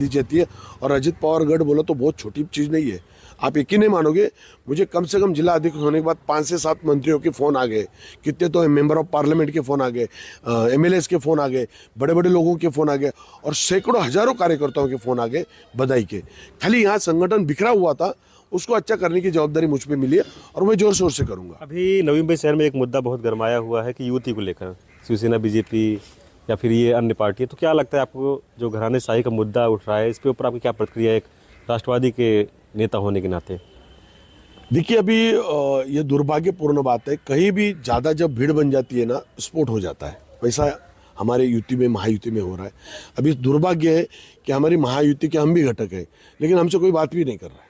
दी जाती है। और अजित पवार गढ़ बोला तो बहुत छोटी चीज़ नहीं है। आप यकीन नहीं मानोगे, मुझे कम से कम जिला अध्यक्ष होने के बाद पाँच से सात मंत्रियों के फ़ोन आ गए। कितने तो मेंबर ऑफ़ पार्लियामेंट के फ़ोन आ गए एम के फ़ोन आ गए बड़े बड़े लोगों के फ़ोन आ गए, और सैकड़ों, हज़ारों कार्यकर्ताओं के फ़ोन आ गए बधाई के। खाली यहाँ संगठन बिखरा हुआ था, उसको अच्छा करने की जवाबदारी मुझ पर मिली है और मैं ज़ोर शोर से करूँगा। अभी नवी मुंबई शहर में एक मुद्दा बहुत गरमाया हुआ है कि युवती को लेकर, शिवसेना, बीजेपी या फिर ये अन्य पार्टी है तो क्या लगता है आपको जो घराने शाही का मुद्दा उठ रहा है इस पे ऊपर आपकी क्या प्रतिक्रिया है एक राष्ट्रवादी के नेता होने के नाते? देखिए, अभी ये दुर्भाग्यपूर्ण बात है, कहीं भी ज़्यादा जब भीड़ बन जाती है ना स्पोर्ट हो जाता है। वैसा हमारे युति में, महायुति में हो रहा है। अभी दुर्भाग्य है कि हमारी महायुति के हम भी घटक है, लेकिन हमसे कोई बात भी नहीं कर रहा है।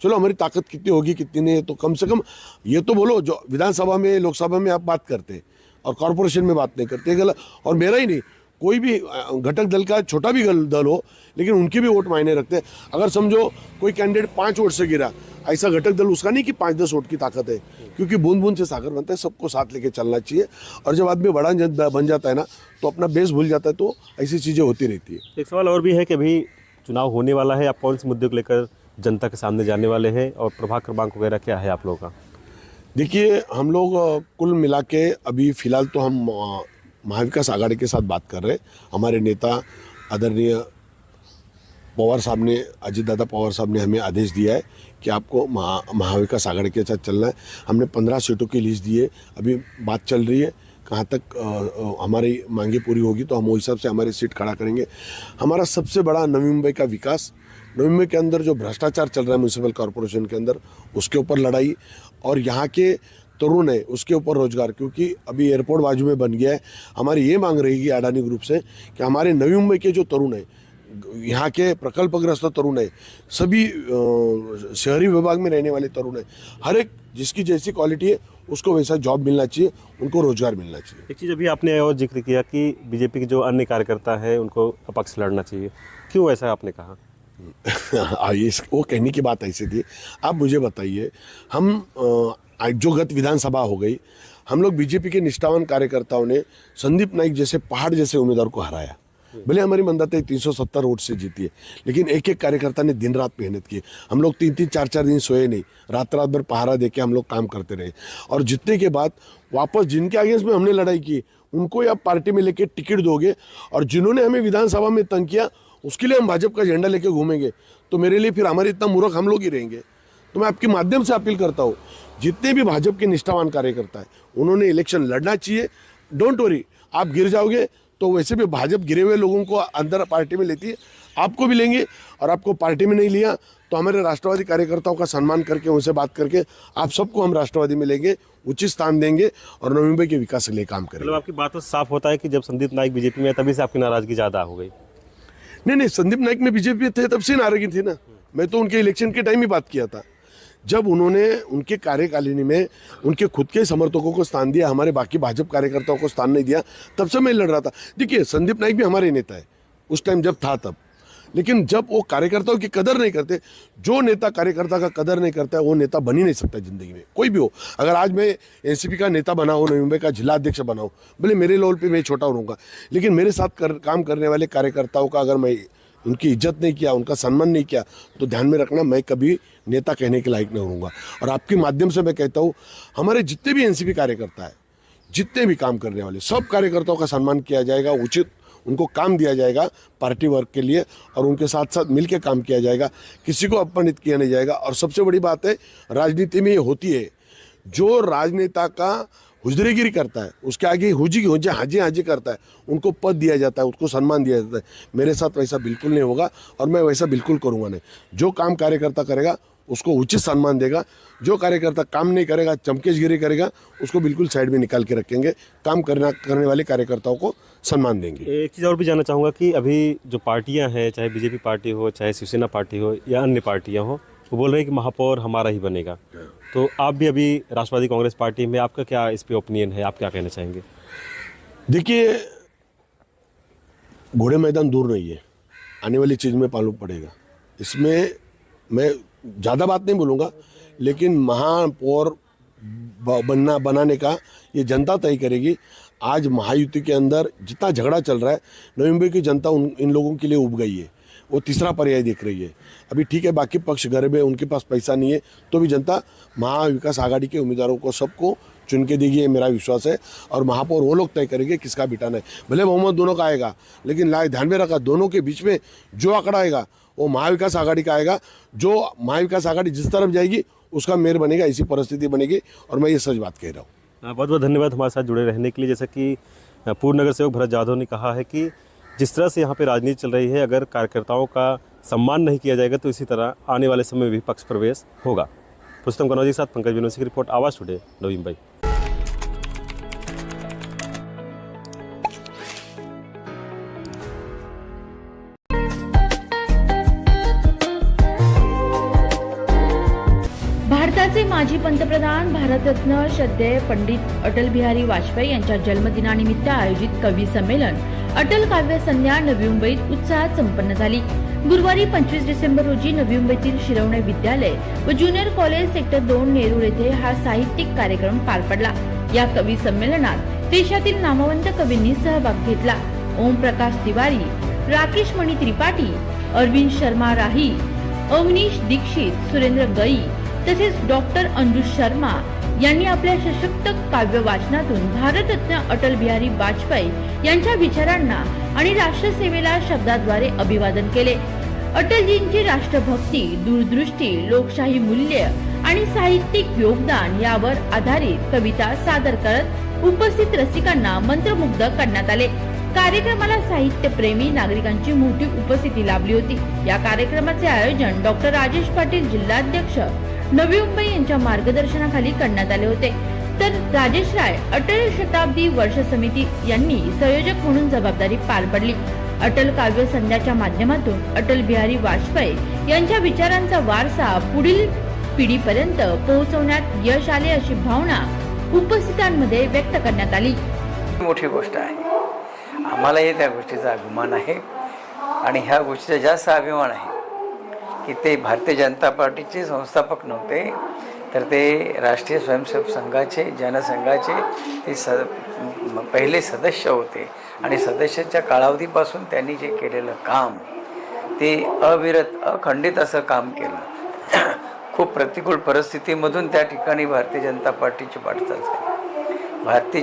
चलो, हमारी ताकत कितनी होगी, कितनी नहीं तो कम से कम ये तो बोलो, जो विधानसभा में, लोकसभा में आप बात करते हैं और कॉरपोरेशन में बात नहीं करते, गलत। और मेरा ही नहीं, कोई भी घटक दल का छोटा भी दल हो, लेकिन उनके भी वोट मायने रखते हैं। अगर समझो, कोई कैंडिडेट पाँच वोट से गिरा, ऐसा घटक दल, उसका नहीं कि पाँच दस वोट की ताकत है, क्योंकि बूंद बूंद से सागर बनता है, सबको साथ लेके चलना चाहिए। और जब आदमी बड़ा बन जाता है ना तो अपना बेस भूल जाता है तो ऐसी चीज़ें होती रहती है। एक सवाल और भी है कि अभी चुनाव होने वाला है, आप कौन से मुद्दे को लेकर जनता के सामने जाने वाले हैं? और प्रभाग क्रमांक वगैरह क्या है आप लोगों का? देखिए, हम लोग कुल मिला के अभी फ़िलहाल तो हम महाविकास आघाड़ी के साथ बात कर रहे हैं। हमारे नेता आदरणीय पवार साहब ने अजीत दादा पवार साहब ने हमें आदेश दिया है कि आपको महा, महाविकास आघाड़ी के साथ चलना है। हमने पंद्रह सीटों की लिस्ट दी है। अभी बात चल रही है कहाँ तक हमारी मांगे पूरी होगी तो हम उस हिसाब से हमारी सीट खड़ा करेंगे। हमारा सबसे बड़ा नवी मुंबई का विकास नवी मुंबई के अंदर जो भ्रष्टाचार चल रहा है म्यूनसिपल कॉरपोरेशन के अंदर, उसके ऊपर लड़ाई और यहाँ के तरुण है, उसके ऊपर रोज़गार, क्योंकि अभी एयरपोर्ट बाजू में बन गया है। हमारी ये मांग रहेगी अडानी ग्रुप से कि हमारे नवी मुंबई के जो तरुण है, यहाँ के प्रकल्पग्रस्त तरुण है, सभी शहरी विभाग में रहने वाले तरुण है, हर एक जिसकी जैसी क्वालिटी है, उसको वैसा जॉब मिलना चाहिए, उनको रोज़गार मिलना चाहिए। एक चीज़ अभी आपने और ज़िक्र किया कि बीजेपी के जो अन्य कार्यकर्ता है, उनको अपक्ष लड़ना चाहिए। क्यों ऐसा आपने कहा? इस- वो कहने की बात ऐसी थी। आप मुझे बताइए, हम जो गत विधानसभा हो गई, हम लोग बीजेपी के निष्ठावान कार्यकर्ताओं ने संदीप नाइक जैसे पहाड़ जैसे उम्मीदवार को हराया। भले हमारी मंदाते तीन सौ सत्तर वोट से जीती है, लेकिन एक एक कार्यकर्ता ने दिन रात मेहनत की। हम लोग तीन तीन चार चार दिन सोए नहीं रात रात भर पहारा दे के हम लोग काम करते रहे। और जीतने के बाद वापस जिनके अगेंस्ट में हमने लड़ाई की, उनको आप पार्टी में लेके टिकट दोगे, और जिन्होंने हमें विधानसभा में तंग किया उसके लिए हम भाजपा का झंडा लेके घूमेंगे। तो मेरे लिए फिर हमारे इतना मूर्ख हम लोग ही रहेंगे। तो मैं आपके माध्यम से अपील करता हूँ, जितने भी भाजपा के निष्ठावान कार्यकर्ता है, उन्होंने इलेक्शन लड़ना चाहिए। डोंट वरी आप गिर जाओगे तो वैसे भी भाजपा गिरे हुए लोगों को अंदर पार्टी में लेती है। आपको भी लेंगे और आपको पार्टी में नहीं लिया तो हमारे राष्ट्रवादी कार्यकर्ताओं का सम्मान करके, उनसे बात करके आप सबको हम राष्ट्रवादी में लेंगे, उचित स्थान देंगे और नवी मुंबई के विकास के लिए काम मतलब करेंगे आपकी बात तो साफ़ होता है कि जब संदीप नाइक बीजेपी में तभी से आपकी नाराज़गी ज़्यादा हो गई। नहीं नहीं, संदीप नाइक में बीजेपी थे, तब से नारगी थी ना। मैं तो उनके इलेक्शन के टाइम ही बात किया था। जब उन्होंने उनके कार्यकालिनी में उनके खुद के समर्थकों को स्थान दिया, हमारे बाकी भाजपा कार्यकर्ताओं को स्थान नहीं दिया, तब से मैं लड़ रहा था। देखिए, संदीप नाइक भी हमारे नेता है। उस टाइम जब था तब। लेकिन जब वो कार्यकर्ताओं की कदर नहीं करते जो नेता कार्यकर्ता का कदर नहीं करता है वो नेता बन ही नहीं सकता ज़िंदगी में कोई भी हो। अगर आज मैं एनसीपी का नेता बना हो मुंबई का जिला अध्यक्ष बना हो भले मेरे लेवल पे मैं छोटा रहूँगा लेकिन मेरे साथ कर, काम करने वाले कार्यकर्ताओं का अगर मैं उनकी इज़्ज़त नहीं किया उनका सम्मान नहीं किया तो ध्यान में रखना मैं कभी नेता कहने के लायक नहीं रहूँगा। और आपके माध्यम से मैं कहता हूँ हमारे जितने भी एनसीपी कार्यकर्ता है जितने भी काम करने वाले सब कार्यकर्ताओं का सम्मान किया जाएगा उचित उनको काम दिया जाएगा पार्टी वर्क के लिए और उनके साथ साथ मिलकर काम किया जाएगा। किसी को अपमानित किया नहीं जाएगा। और सबसे बड़ी बात है, राजनीति में ये होती है, जो राजनेता का हुजरेगिरी करता है, उसके आगे हुजी हुजे हाजी हाजी करता है, उनको पद दिया जाता है, उसको सम्मान दिया जाता है। मेरे साथ वैसा बिल्कुल नहीं होगा और मैं वैसा बिल्कुल करूँगा नहीं। जो काम कार्यकर्ता करेगा उसको उचित सम्मान देगा। जो कार्यकर्ता काम नहीं करेगा चमकेशगिरी करेगा उसको बिल्कुल साइड में निकाल के रखेंगे। काम करना करने वाले कार्यकर्ताओं को सम्मान देंगे। एक चीज़ और भी जानना चाहूँगा कि अभी जो पार्टियाँ हैं चाहे बीजेपी पार्टी हो चाहे शिवसेना पार्टी हो या अन्य पार्टियाँ हो वो बोल रहे हैं कि महापौर हमारा ही बनेगा। तो आप भी अभी राष्ट्रवादी कांग्रेस पार्टी में आपका क्या इस पे ओपिनियन है? आप क्या कहना चाहेंगे? देखिए घोड़े मैदान दूर नहीं है। आने वाली चीज़ में मालूम पड़ेगा। इसमें मैं ज़्यादा बात नहीं बोलूँगा, लेकिन महापौर बनना, बनाने का ये जनता तय करेगी। आज महायुति के अंदर जितना झगड़ा चल रहा है नवी मुंबई की जनता उन, इन लोगों के लिए उब गई है। वो तीसरा पर्याय देख रही है। अभी ठीक है, बाकी पक्ष गरीब है उनके पास पैसा नहीं है तो भी जनता महाविकास आघाड़ी के उम्मीदवारों को सबको चुन के देगी, ये मेरा विश्वास है। और महापौर वो लोग तय करेंगे किसका बिठाना है। भले बहुमत दोनों का आएगा, लेकिन ला ध्यान में रखा, दोनों के बीच में जो आंकड़ा आएगा वो महाविकास आघाड़ी का आएगा। जो महाविकास आघाड़ी जिस तरफ़ जाएगी, उसका मेयर बनेगा ऐसी परिस्थिति बनेगी और मैं ये सच बात कह रहा हूँ। बहुत बहुत धन्यवाद हमारे साथ जुड़े रहने के लिए। जैसा कि पूर्व नगर सेवक भरत जाधव ने कहा है कि जिस तरह से यहाँ पे राजनीति चल रही है, अगर कार्यकर्ताओं का सम्मान नहीं किया जाएगा तो इसी तरह आने वाले समय में भी पक्ष प्रवेश होगा। पुस्तम कनौजी के साथ पंकज विनोद की रिपोर्ट, आवाज़ टुडे नवी मुंबई भारतरत्न श्रद्धेय पंडित अटल बिहारी वाजपेयी यांच्या जन्मदिनानिमित्त आयोजित कवी संमेलन अटल काव्य संध्या नवी मुंबईत उत्साहात संपन्न झाली. गुरुवारी पंचवीस डिसेंबर रोजी नवी मुंबईतील शिरवणे विद्यालय व ज्युनियर कॉलेज सेक्टर दोन नेरूळ येथे हा साहित्यिक कार्यक्रम पार पडला. या कवी संमेलनात देशातील नामवंत कवींनी सहभाग घेतला. ओम प्रकाश तिवारी राकेश मणी त्रिपाठी अरविंद शर्मा राही अवनीश दीक्षित सुरेंद्र गई तसेच डॉक्टर अंजू शर्मा यांनी आपल्या सशक्त काव्य वाचनातून भारतरत्न अटल बिहारी वाजपेयी यांच्या विचारांना आणि राष्ट्रसेवेला शब्दाद्वारे अभिवादन केले. अटलजींची राष्ट्रभक्ती दूरदृष्टी लोकशाही मूल्य आणि साहित्यिक योगदान यावर आधारित कविता सादर करत उपस्थित रसिकांना मंत्रमुग्ध करण्यात आले. कार्यक्रमाला साहित्यप्रेमी नागरिकांची मोठी उपस्थिती लाभली होती. या कार्यक्रमाचे आयोजन डॉक्टर राजेश पाटील जिल्हाध्यक्ष नवी मुंबई यांच्या मार्गदर्शनाखाली करण्यात आले होते. तर राजेश राय अटल शताब्दी वर्ष समिती यांनी संयोजक म्हणून जबाबदारी पार पडली. अटल काव्य संध्याच्या माध्यमातून अटल बिहारी वाजपेयी यांच्या विचारांचा वारसा पुढील पिढीपर्यंत पोहोचवण्यात यश आले अशी भावना उपस्थितांमध्ये व्यक्त करण्यात आली. मोठी गोष्ट आहे. आम्हालाही त्या गोष्टीचा अभिमान आहे आणि ह्या गोष्टीचा जास्त अभिमान आहे. की ते भारतीय जनता पार्टीचे संस्थापक नव्हते तर ते राष्ट्रीय स्वयंसेवक संघाचे जनसंघाचे ते स पहिले सदस्य होते. आणि सदस्याच्या कालावधीपासून त्यांनी जे केलेलं काम ते अविरत अखंडित असं काम केलं. खूप प्रतिकूल परिस्थितीमधून त्या ठिकाणी भारतीय जनता पार्टीची वाटचाल झाली. भारतीय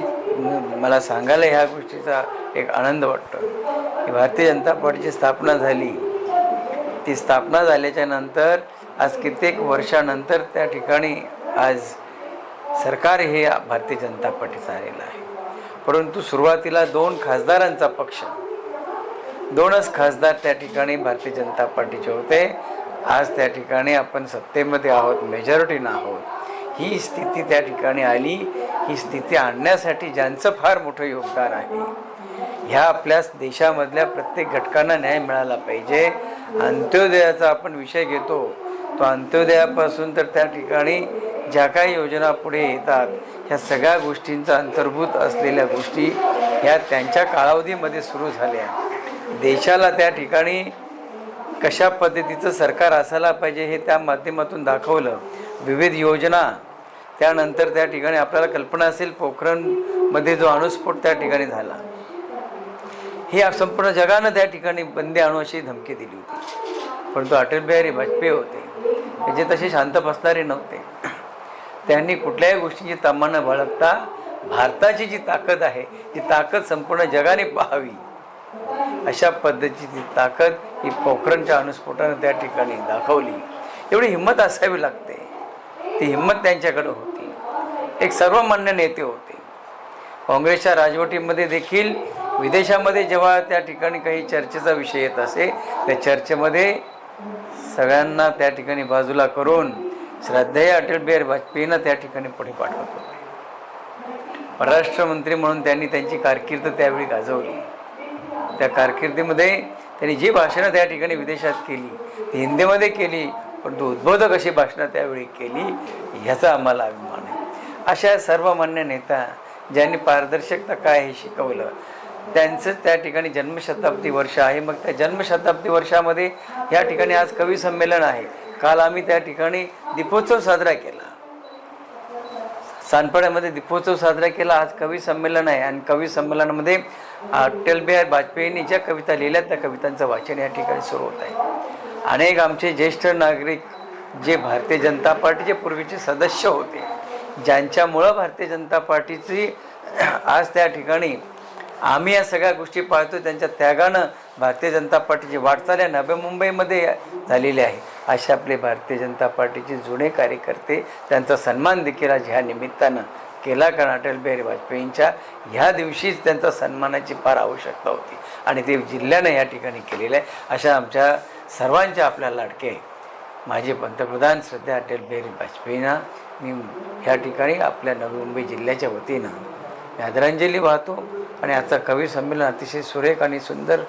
मला सांगायला ह्या गोष्टीचा एक आनंद वाटतो की भारतीय जनता पार्टीची स्थापना झाली. ती स्थापना झाल्याच्यानंतर आज कित्येक वर्षानंतर त्या ठिकाणी आज सरकार हे भारतीय जनता पार्टीचं आलेलं आहे. परंतु सुरुवातीला दोन खासदारांचा पक्ष दोनच खासदार त्या ठिकाणी भारतीय जनता पार्टीचे होते. आज त्या ठिकाणी आपण सत्तेमध्ये आहोत मेजॉरिटीनं आहोत. ही स्थिती त्या ठिकाणी आली. ही स्थिती आणण्यासाठी ज्यांचं फार मोठं योगदान आहे ह्या आपल्या देशामधल्या प्रत्येक घटकांना न्याय मिळाला पाहिजे. अंत्योदयाचा आपण विषय घेतो तो अंत्योदयापासून तर त्या ठिकाणी ज्या काही योजना पुढे येतात ह्या सगळ्या गोष्टींचा अंतर्भूत असलेल्या गोष्टी ह्या त्यांच्या कालावधीमध्ये सुरू झाल्या. देशाला त्या ठिकाणी कशा पद्धतीचं सरकार असायला पाहिजे हे त्या माध्यमातून दाखवलं. विविध योजना त्यानंतर त्या ठिकाणी आपल्याला कल्पना असेल पोखरणमध्ये जो अणुस्फोट त्या ठिकाणी झाला. हे संपूर्ण जगानं त्या ठिकाणी बंदी आणू अशी धमकी दिली होती. परंतु अटल बिहारी वाजपेयी होते. जे तसे शांत बसणारे नव्हते. त्यांनी कुठल्याही गोष्टीची तमा न बाळगता भारताची जी ताकद आहे ती ताकद संपूर्ण जगाने पाहावी. अशा पद्धतीची ताकद ही पोखरणच्या अणुस्फोटानं त्या ठिकाणी दाखवली. एवढी हिंमत असावी लागते. ती हिंमत त्यांच्याकडे होती. एक सर्वमान्य नेते होते. काँग्रेसच्या राजवटीमध्ये देखील विदेशामध्ये जेव्हा त्या ठिकाणी काही चर्चेचा विषय येत असे त्या चर्चेमध्ये सगळ्यांना त्या ठिकाणी बाजूला करून श्रद्धेय अटल बिहारी वाजपेयींना त्या ठिकाणी पुढे पाठवत. होते परराष्ट्र मंत्री म्हणून त्यांनी त्यांची कारकीर्द त्यावेळी गाजवली. त्या कारकिर्दीमध्ये त्यांनी जी भाषणं त्या ठिकाणी विदेशात केली ती हिंदीमध्ये केली परंतु उद्बोधक अशी भाषणं त्यावेळी केली ह्याचा आम्हाला अभिमान आहे. अशा सर्वमान्य नेता ज्यांनी पारदर्शकता काय हे शिकवलं त्यांचं त्या ठिकाणी जन्मशताब्दी वर्ष आहे. मग त्या जन्मशताब्दी वर्षामध्ये या ठिकाणी आज कवी संमेलन आहे. काल आम्ही त्या ठिकाणी दीपोत्सव साजरा केला. सानपाड्यामध्ये दीपोत्सव साजरा केला. आज कवी संमेलन आहे. आणि कवी संमेलनामध्ये अटल बिहारी वाजपेयींनी ज्या कविता लिहिल्या. त्या कवितांचं वाचन या ठिकाणी सुरू होत आहे. अनेक आमचे ज्येष्ठ नागरिक जे भारतीय जनता पार्टीचे पूर्वीचे सदस्य होते ज्यांच्यामुळं भारतीय जनता पार्टीची आज त्या ठिकाणी आम्ही या सगळ्या गोष्टी पाळतो त्यांच्या त्यागानं भारतीय जनता पार्टीची वाटचाल या नव्या मुंबईमध्ये झालेली आहे. असे आपले भारतीय जनता पार्टीचे जुने कार्यकर्ते त्यांचा सन्मान देखील आज ह्या निमित्तानं केला. कारण अटल बिहारी वाजपेयींच्या ह्या दिवशीच त्यांचा सन्मानाची फार आवश्यकता होती. आणि ते जिल्ह्यानं या ठिकाणी केलेलं आहे. अशा आमच्या सर्वांच्या आपल्या लाडके माझे पंतप्रधान सध्या अटल बिहारी वाजपेयींना मी ह्या ठिकाणी आपल्या नवी मुंबई जिल्ह्याच्या वतीनं आदरांजली वाहतो आणि आजचा कवी संमेलन अतिशय सुरेख आणि सुंदर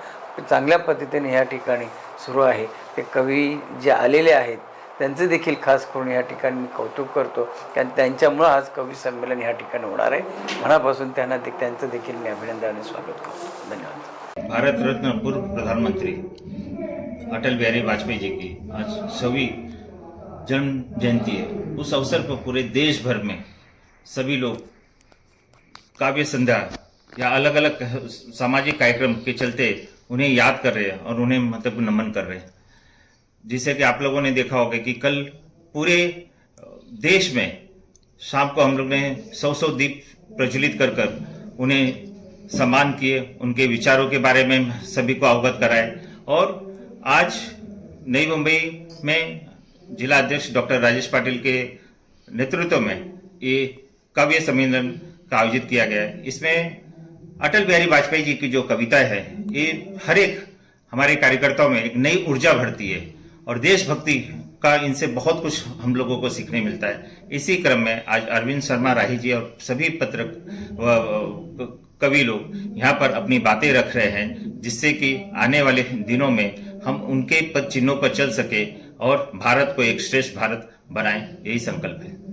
चांगल्या पद्धतीने ह्या ठिकाणी सुरू आहे. ते कवी जे आलेले आहेत त्यांचं देखील खास करून या ठिकाणी मी कौतुक करतो. कारण त्यांच्यामुळं आज कवी संमेलन या ठिकाणी होणार आहे. मनापासून त्यांना दे त्यांचं देखील मी अभिनंदन आणि स्वागत करतो. धन्यवाद. भारतरत्न पूर्व प्रधानमंत्री अटल बिहारी वाजपेयी जी की आज सवी जन्म जयंती है। उस अवसर पर पूरे देश भर में सभी लोग काव्य संध्या या अलग अलग सामाजिक कार्यक्रम के चलते उन्हें याद कर रहे हैं और उन्हें मतलब नमन कर रहे हैं। जिसे कि आप लोगों ने देखा होगा कि कल पूरे देश में शाम को हम लोग ने सौ सौ दीप प्रज्वलित कर कर उन्हें सम्मान किए, उनके विचारों के बारे में सभी को अवगत कराए और आज नई मुंबई में जिला अध्यक्ष डॉक्टर राजेश पाटिल के नेतृत्व में ये काव्य सम्मेलन का आयोजित किया गया है। इसमें अटल बिहारी वाजपेयी जी की जो कविता है, ये हर एक हमारे कार्यकर्ताओं में एक नई ऊर्जा भरती है और देशभक्ति का इनसे बहुत कुछ हम लोगों को सीखने मिलता है। इसी क्रम में आज अरविंद शर्मा राही जी और सभी पत्र कवि लोग यहाँ पर अपनी बातें रख रहे हैं, जिससे कि आने वाले दिनों में हम उनके पद चिन्हों पर चल सके और भारत को एक श्रेष्ठ भारत बनाएँ, यही संकल्प है।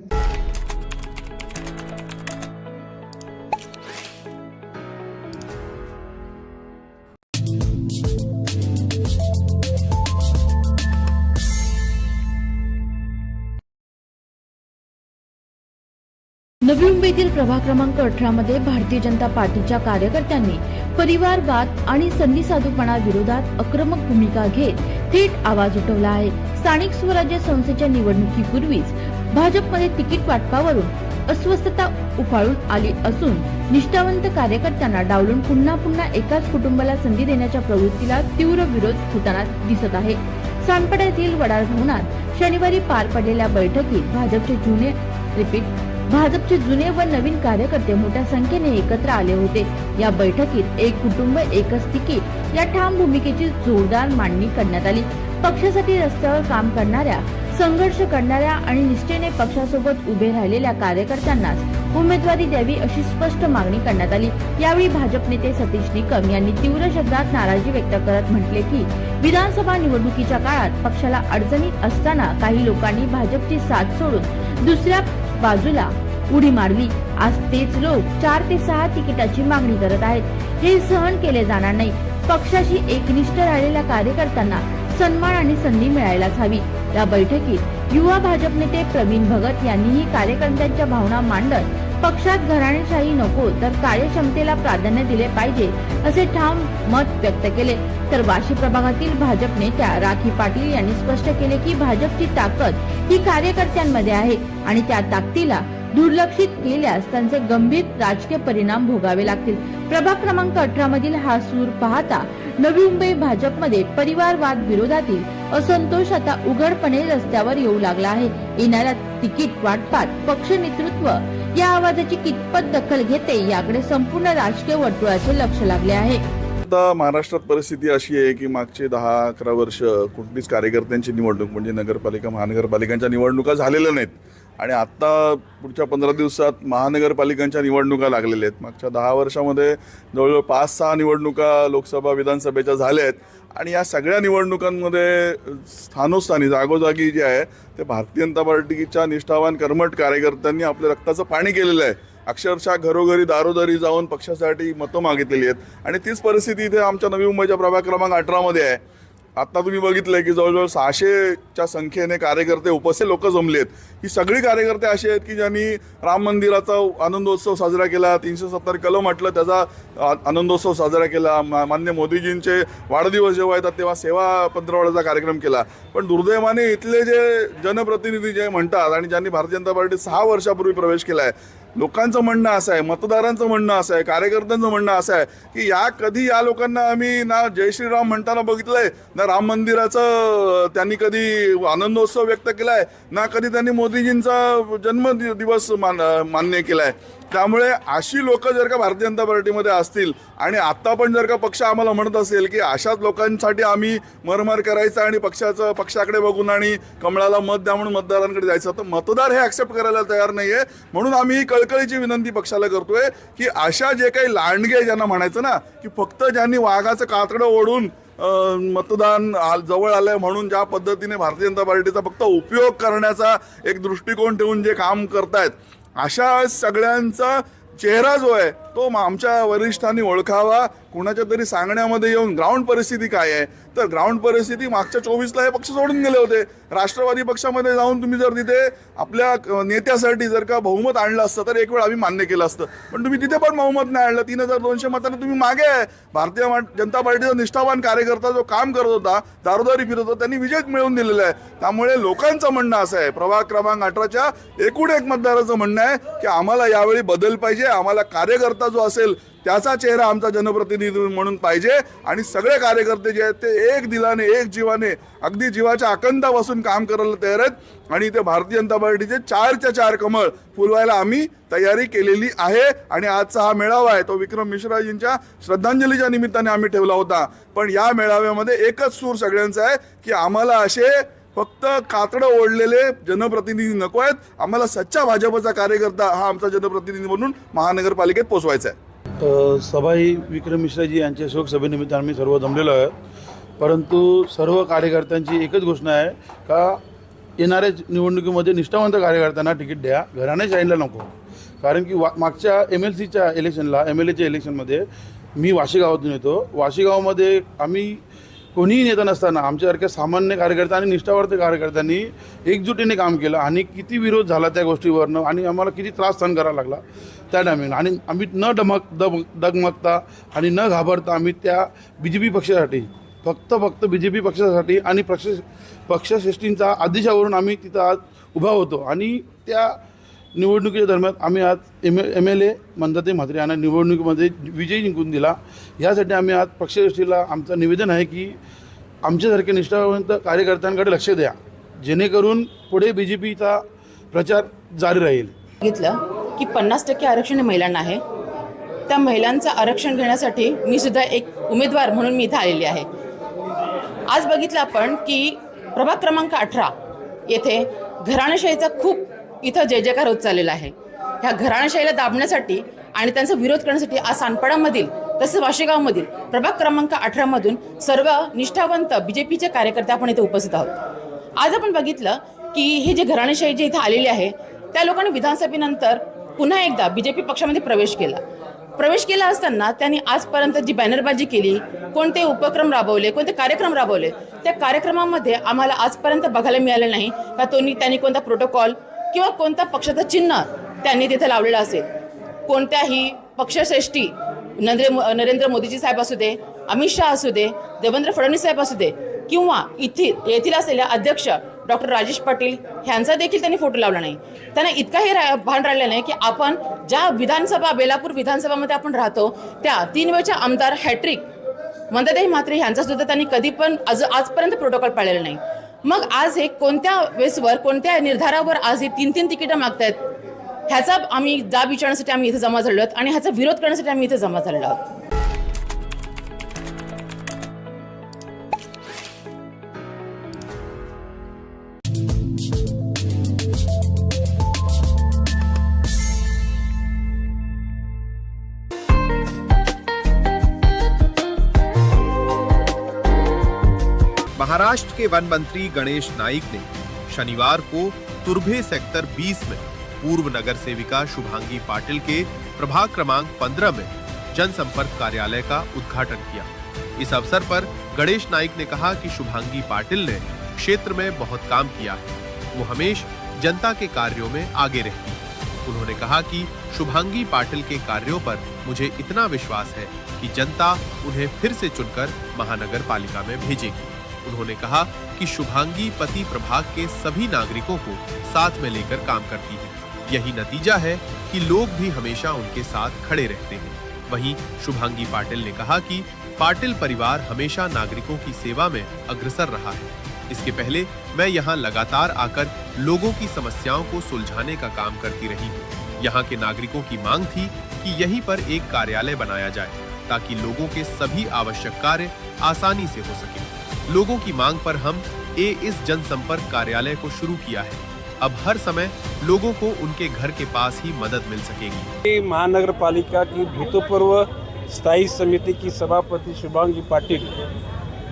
नवी मुंबईतील प्रभाग क्रमांक अठरा मध्ये भारतीय जनता पार्टीच्या कार्यकर्त्यांनी परिवारवाद आणि संधी साधूपणा विरोधात आक्रमक भूमिका घेत थेट आवाज उठवला आहे. स्थानिक स्वराज्य संस्थेच्या निवडणुकीपूर्वीच भाजपमध्ये तिकीट वाटपावरून अस्वस्थता उफाळून आली असून निष्ठावंत कार्यकर्त्यांना डावलून पुन्हा पुन्हा एकाच कुटुंबाला संधी देण्याच्या प्रवृत्तीला तीव्र विरोध होताना दिसत आहे. सानपाड्यातील वडार भवनात शनिवारी पार पडलेल्या बैठकीत भाजपचे जुने रिपीट भाजपचे जुने व नवीन कार्यकर्ते मोठ्या संख्येने एकत्र आले होते. या बैठकीत एक कुटुंब एकच तिकीट या ठाम भूमिकेची जोरदार मांडणी करण्यात आली. पक्षासाठी रस्त्यावर काम करणाऱ्या संघर्ष करणाऱ्या आणि निष्ठेने पक्षासोबत उभे राहिलेल्या कार्यकर्त्यांनाच उमेदवारी द्यावी अशी स्पष्ट मागणी करण्यात आली. यावेळी भाजप नेते सतीश निकम यांनी तीव्र शब्दात नाराजी व्यक्त करत म्हटले की विधानसभा निवडणुकीच्या काळात पक्षाला अडचणीत असताना काही लोकांनी भाजपची साथ सोडून दुसऱ्या बाजूला उडी मारली. आज तेच लोक चार ते सहा तिकिटाची मागणी करत आहेत. हे सहन केले जाणार नाही. पक्षाशी एकनिष्ठ राहिलेल्या कार्यकर्त्यांना सन्मान आणि संधी मिळायलाच हवी. या बैठकीत युवा भाजप नेते प्रवीण भगत यांनीही कार्यकर्त्यांच्या भावना मांडत पक्षात घराणेशाही नको तर कार्यक्षमतेला प्राधान्य दिले पाहिजे असे ठाम मत व्यक्त केले. तर वाशी प्रभागातील भाजप नेत्या राखी पाटील यांनी स्पष्ट केले की भाजपची ताकद ही कार्यकर्त्यांमध्ये आहे आणि त्या ताकदीला दुर्लक्षित केल्यास त्यांचे गंभीर राजकीय परिणाम भोगावे लागतील. प्रभाग क्रमांक अठरा मधील हा सूर पाहता नवी मुंबई भाजपमध्ये परिवारवाद विरोधातील असंतोष आता उघडपणे रस्त्यावर येऊ लागला आहे. येणाऱ्या तिकीट वाटपात पक्ष नेतृत्व या आवाजाची कितपत दखल घेते याकडे संपूर्ण राजकीय वर्तुळाचे लक्ष लागले आहे. आता महाराष्ट्रात परिस्थिती अशी आहे की मागचे दहा अकरा वर्ष कुठलीच कार्यकर्त्यांची निवडणूक म्हणजे नगरपालिका महानगरपालिकांच्या निवडणुका झालेल्या नाहीत. आणि आत्ता पुढच्या पंधरा दिवसात महानगरपालिकांच्या निवडणुका लागलेल्या आहेत. मागच्या दहा वर्षामध्ये जवळजवळ पाच सहा निवडणुका लोकसभा विधानसभेच्या झाल्या आहेत. आणि या सगळ्या निवडणुकांमध्ये स्थानोस्थानी जागोजागी जे आहे ते भारतीय जनता पार्टीच्या निष्ठावान कर्मठ कार्यकर्त्यांनी आपल्या रक्ताचं पाणी केलेलं आहे. अक्षरशः घरोघरी दारोदारी जाऊन पक्षासाठी मतं मागितलेली आहेत. आणि तीच परिस्थिती इथे आमच्या नवी मुंबईच्या प्रभाग क्रमांक अठरामध्ये आहे. आता तुम्ही बघितलंय की जवळजवळ सहाशेच्या संख्येने कार्यकर्ते उपस्थित लोक जमलेत ही सगळी कार्यकर्ते असे आहेत की ज्यांनी राम मंदिराचा आनंदोत्सव साजरा केला तीनशे सत्तर कलम म्हटलं त्याचा आनंदोत्सव साजरा केला. मान्य मोदीजींचे वाढदिवस जेव्हा येतात तेव्हा सेवा पंधरवड्याचा कार्यक्रम केला. पण दुर्दैवाने इथले जे जनप्रतिनिधी जे म्हणतात आणि ज्यांनी भारतीय जनता पार्टी सहा वर्षापूर्वी प्रवेश केला आहे लोकांचं म्हणणं असं आहे मतदारांचं म्हणणं असं आहे कार्यकर्त्यांचं म्हणणं असं आहे की या कधी या लोकांना आम्ही ना जय श्रीराम म्हणताना बघितलंय ना राम मंदिराचं त्यांनी कधी आनंदोत्सव व्यक्त केलाय ना कधी त्यांनी मोदीजींचा जन्म दिवस मान मान्य केलाय. त्यामुळे अशी लोक जर का भारतीय जनता पार्टीमध्ये असतील आणि आता पण जर का पक्ष आम्हाला म्हणत असेल की अशाच लोकांसाठी आम्ही मरमर करायचं आणि पक्षाचं पक्षाकडे बघून आणि कमळाला मत द्या म्हणून मतदारांकडे जायचं तर मतदार हे ॲक्सेप्ट करायला तयार नाहीये. म्हणून आम्ही ही कळकळीची विनंती पक्षाला करतोय की अशा जे काही लांडगे ज्यांना म्हणायचं ना की फक्त ज्यांनी वाघाचं कातडं ओढून मतदान जवळ आलंय म्हणून ज्या पद्धतीने भारतीय जनता पार्टीचा फक्त उपयोग करण्याचा एक दृष्टिकोन ठेवून जे काम करतायत अशा सगळ्यांचा चेहरा जो आहे तो आमच्या वरिष्ठांनी ओळखावा. कुणाच्या तरी सांगण्यामध्ये येऊन ग्राउंड परिस्थिती काय आहे? तर ग्राउंड परिस्थिती मागच्या चोवीसला हे पक्ष सोडून गेले होते. राष्ट्रवादी पक्षामध्ये जाऊन तुम्ही जर तिथे आपल्या नेत्यासाठी जर का बहुमत आणलं असतं तर एक वेळ आम्ही मान्य केलं असतं. पण तुम्ही तिथे पण बहुमत नाही आणलं. तीन हजार दोनशे मतांना तुम्ही मागे आहे. भारतीय जनता पार्टीचा निष्ठावान कार्यकर्ता जो काम करत होता दारोदारी फिरत होता त्यांनी विजय मिळवून दिलेला आहे. त्यामुळे लोकांचं म्हणणं असं आहे. प्रभाग क्रमांक अठराच्या एकूण एक मतदाराचं म्हणणं आहे की आम्हाला यावेळी बदल पाहिजे. आम्हाला कार्यकर्ता जो असेल त्याचा चेहरा आमचा जनप्रतिनिधी म्हणून पाहिजे. आणि सगळे कार्यकर्ते जे आहेत ते एक दिलाने एक जीवाने अगदी जीवाच्या आकंतापासून काम करायला तयार आहेत. आणि ते भारतीय जनता पार्टीचे चारच्या चार कमळ फुलवायला आम्ही तयारी केलेली आहे. आणि आजचा हा मेळावा आहे तो विक्रम मिश्राजींच्या श्रद्धांजलीच्या निमित्ताने आम्ही ठेवला होता. पण या मेळाव्यामध्ये एकच सूर सगळ्यांचा आहे की आम्हाला असे फक्त कातडं ओढलेले जनप्रतिनिधी नको आहेत. आम्हाला सच्चा भाजपचा कार्यकर्ता हा आमचा जनप्रतिनिधी म्हणून महानगरपालिकेत पोचवायचा आहे. अ, विक्रम मिश्राजी यांच्या शोकसभेनिमित्त आम्ही सर्व जमलेलो आहे परंतु सर्व कार्यकर्त्यांची एकच घोषणा आहे का येणाऱ्या निवडणुकीमध्ये निष्ठावंत कार्यकर्त्यांना तिकीट द्या. घराने शाहीला नको. कारण की वा मागच्या एम एल सीच्या इलेक्शनला एम एल एच्या इलेक्शनमध्ये मी वाशी गावातून येतो. वाशी गावामध्ये आम्ही कोणीही नेता नसताना आमच्यासारख्या सामान्य कार्यकर्ता आणि निष्ठावर्त कार्यकर्त्यांनी एकजुटीने काम केलं आणि किती विरोध झाला त्या गोष्टीवरनं आणि आम्हाला किती त्रास सहन करावा लागला त्या टायमिंग आणि आम्ही न डमक दम डगमगता आणि न घाबरता आम्ही त्या बी जे पी पक्षासाठी फक्त फक्त बी जे पी पक्षासाठी आणि पक्ष पक्षश्रेष्ठींचा आदेशावरून आम्ही तिथं आज उभा होतो. आणि त्या निवडणुकीच्या दरम्यान आम्ही आज एम एम एल ए मंदाते म्हात्रे यांना निवडणुकीमध्ये विजय जिंकून दिला. यासाठी आम्ही आज पक्षश्रेष्ठीला आमचं निवेदन आहे की आमच्यासारख्या निष्ठावंत कार्यकर्त्यांकडे लक्ष द्या. जेणेकरून पुढे बी जे पीचा प्रचार जारी राहील. बघितलं की पन्नास टक्के आरक्षण हे महिलांना आहे. त्या महिलांचं आरक्षण घेण्यासाठी मी सुद्धा एक उमेदवार म्हणून मी इथं आलेली आहे. आज बघितलं आपण की प्रभाग क्रमांक अठरा येथे घराणेशाहीचा खूप इथं जय जयकार होत चाललेला आहे. ह्या घराणेशाहीला दाबण्यासाठी आणि त्यांचा विरोध करण्यासाठी आज सानपाडामधील तसंच वाशेगावमधील प्रभाग क्रमांक अठरामधून सर्व निष्ठावंत बी जे पीचे कार्यकर्ते आपण इथे उपस्थित आहोत. आज आपण बघितलं की हे जे घराणेशाही जे इथं आलेली आहे त्या लोकांनी विधानसभेनंतर पुन्हा एकदा बी जे पी पक्षामध्ये प्रवेश केला. प्रवेश केला असताना त्यांनी आजपर्यंत जी बॅनरबाजी केली कोणते उपक्रम राबवले कोणते कार्यक्रम राबवले त्या कार्यक्रमामध्ये आम्हाला आजपर्यंत बघायला मिळालं नाही. का तो त्यांनी कोणता प्रोटोकॉल किंवा कोणत्या पक्षाचं चिन्ह त्यांनी तिथे लावलेलं असेल. कोणत्याही पक्षश्रेष्ठी नरेंद्र नरेंद्र मोदीजी साहेब असू दे अमित शहा असू दे देवेंद्र फडणवीस साहेब असू दे किंवा इथील येथील असलेल्या अध्यक्ष डॉक्टर राजेश पाटील ह्यांचा देखील त्यांनी फोटो लावला नाही. त्यांना इतकाही रा भान राहिलं नाही की आपण ज्या विधानसभा बेलापूर विधानसभामध्ये आपण राहतो त्या तीन वेळच्या आमदार हॅट्रिक मंदादेवी म्हात्रे ह्यांचा सुद्धा त्यांनी कधी पण आज आजपर्यंत प्रोटोकॉल पाळलेला नाही. मग आज हे कोणत्या वेसवर कोणत्या निर्धारावर आज हे तीन तीन तिकीटं मागतायत? ह्याचा आम्ही जाब विचारण्यासाठी आम्ही इथे जमा झालो आहोत आणि ह्याचा विरोध करण्यासाठी आम्ही इथे जमा झालेलो आहोत. महाराष्ट्र के वन मंत्री गणेश नाइक ने शनिवार को तुर्भे सेक्टर 20 में पूर्व नगर सेविका शुभांगी पाटिल के प्रभाग क्रमांक 15 में जनसंपर्क कार्यालय का उद्घाटन किया। इस अवसर पर गणेश नाइक ने कहा कि शुभांगी पाटिल ने क्षेत्र में बहुत काम किया है। वो हमेश जनता के कार्यों में आगे रहती उन्होंने कहा कि शुभांगी पाटिल के कार्यों पर मुझे इतना विश्वास है कि जनता उन्हें फिर से चुनकर महानगर पालिका में भेजेगी। उन्होंने कहा कि शुभांगी पति प्रभाग के सभी नागरिकों को साथ में लेकर काम करती है। यही नतीजा है कि लोग भी हमेशा उनके साथ खड़े रहते हैं। वहीं शुभांगी पाटिल ने कहा कि पाटिल परिवार हमेशा नागरिकों की सेवा में अग्रसर रहा है। इसके पहले मैं यहाँ लगातार आकर लोगों की समस्याओं को सुलझाने का काम करती रही हूँ। यहाँ के नागरिकों की मांग थी कि यहीं पर एक कार्यालय बनाया जाए ताकि लोगों के सभी आवश्यक कार्य आसानी से हो सके। लोगों की मांग पर हम ए इस जनसंपर्क कार्यालय को शुरू किया है। अब हर समय लोगों को उनके घर के पास ही मदद मिल सकेगी। महानगर पालिका की भूतपूर्व स्थायी समिति की सभापति शुभांगी पाटिल,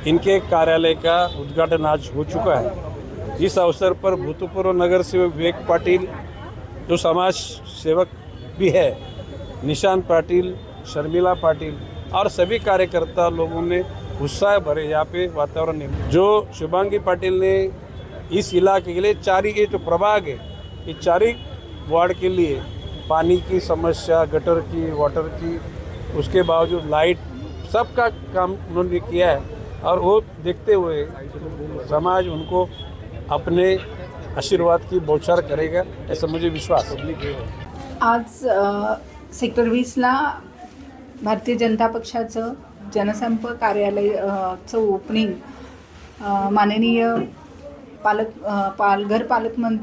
इनके कार्यालय का उद्घाटन आज हो चुका है। इस अवसर पर भूतपूर्व नगर सेवक विवेक पाटिल, जो समाज सेवक भी है निशान पाटिल, शर्मिला पाटिल और सभी कार्यकर्ता लोगों ने उत्साह भरे यहाँ पे वातावरण निर्मित जो शुभांगी पाटिल ने इस इलाके के लिए चारी ये जो प्रभाग है ये चारी वार्ड के लिए पानी की समस्या गटर की वाटर की उसके बावजूद लाइट सबका काम उन्होंने किया है। और वो देखते हुए समाज उनको अपने आशीर्वाद की बौछार करेगा ऐसा मुझे विश्वास है। आज अ, सेक्टर वीसला भारतीय जनता पक्षाचं जनसंपर्क कार्यालय चं ओपनिंग माननीय पालक पालघर पालकमंत्री